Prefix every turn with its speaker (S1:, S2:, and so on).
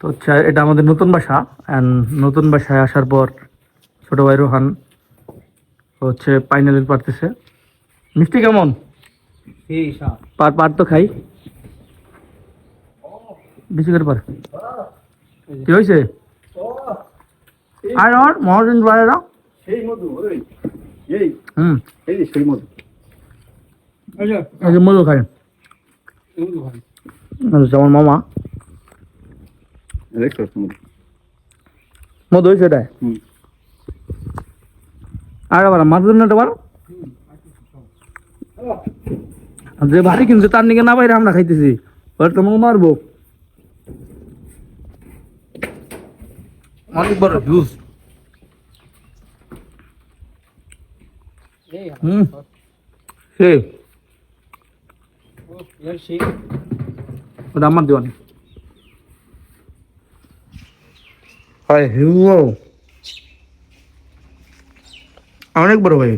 S1: তো হচ্ছে এটা আমাদের নতুন বাসা অ্যান্ড নতুন বাসায় আসার পর ছোট ভাই রোহান হচ্ছে পাইনালিল পারতেছে। মিষ্টি কেমন? পার পার তো খাই। বেশি করে পার। কি হয়েছে? আর আমার মহাজন বাইরে
S2: সেই মধু ওই এই
S1: হুম।
S2: এই সেই মধু।
S1: মধু খাই আমার মামা
S2: মধু?
S1: হয়েছে
S2: হুম।
S1: আর আবার মাছ ধরে না পারো। যে ভারী কিনছে তার নিকে না বাইরে আমরা খাইতেছি। ওর তোমাকে মারবো। অনেক বড় জুস হুম। সে ওটা আমার দেওয়ানি হয় হিউ অনেক বড় ভাই।